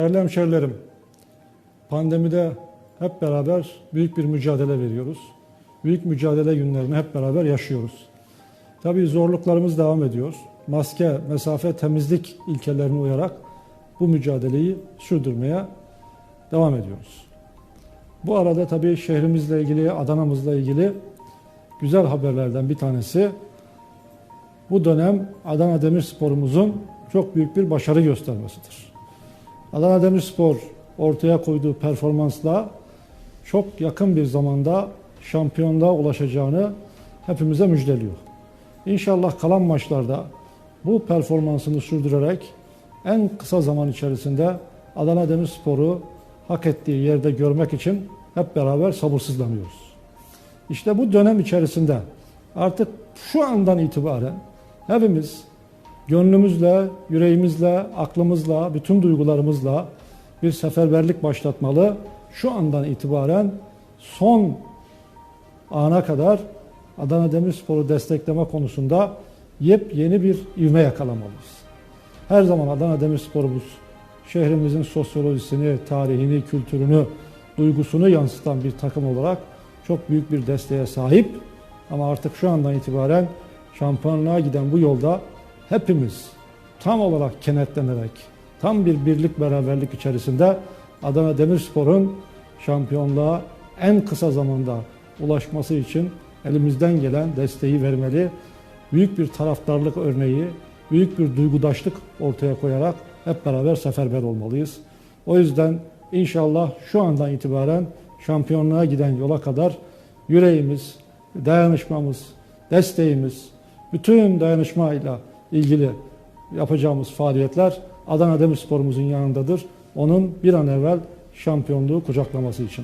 Değerli hemşerilerim, pandemide hep beraber büyük bir mücadele veriyoruz. Büyük mücadele günlerini hep beraber yaşıyoruz. Tabii zorluklarımız devam ediyor. Maske, mesafe, temizlik ilkelerine uyarak bu mücadeleyi sürdürmeye devam ediyoruz. Bu arada tabii şehrimizle ilgili, Adana'mızla ilgili güzel haberlerden bir tanesi bu dönem Adana Demirspor'umuzun çok büyük bir başarı göstermesidir. Adana Demirspor ortaya koyduğu performansla çok yakın bir zamanda şampiyonluğa ulaşacağını hepimize müjdeliyor. İnşallah kalan maçlarda bu performansını sürdürerek en kısa zaman içerisinde Adana Demirspor'u hak ettiği yerde görmek için hep beraber sabırsızlanıyoruz. İşte bu dönem içerisinde artık şu andan itibaren hepimiz gönlümüzle, yüreğimizle, aklımızla, bütün duygularımızla bir seferberlik başlatmalı. Şu andan itibaren son ana kadar Adana Demirspor'u destekleme konusunda yepyeni bir ivme yakalamalıyız. Her zaman Adana Demirspor'umuz şehrimizin sosyolojisini, tarihini, kültürünü, duygusunu yansıtan bir takım olarak çok büyük bir desteğe sahip. Ama artık şu andan itibaren şampiyonluğa giden bu yolda hepimiz tam olarak kenetlenerek, tam bir birlik beraberlik içerisinde Adana Demirspor'un şampiyonluğa en kısa zamanda ulaşması için elimizden gelen desteği vermeli. Büyük bir taraftarlık örneği, büyük bir duygudaşlık ortaya koyarak hep beraber seferber olmalıyız. O yüzden inşallah şu andan itibaren şampiyonluğa giden yola kadar yüreğimiz, dayanışmamız, desteğimiz, bütün dayanışmayla ilgili yapacağımız faaliyetler Adana Demirspor'umuzun yanındadır. Onun bir an evvel şampiyonluğu kucaklaması için.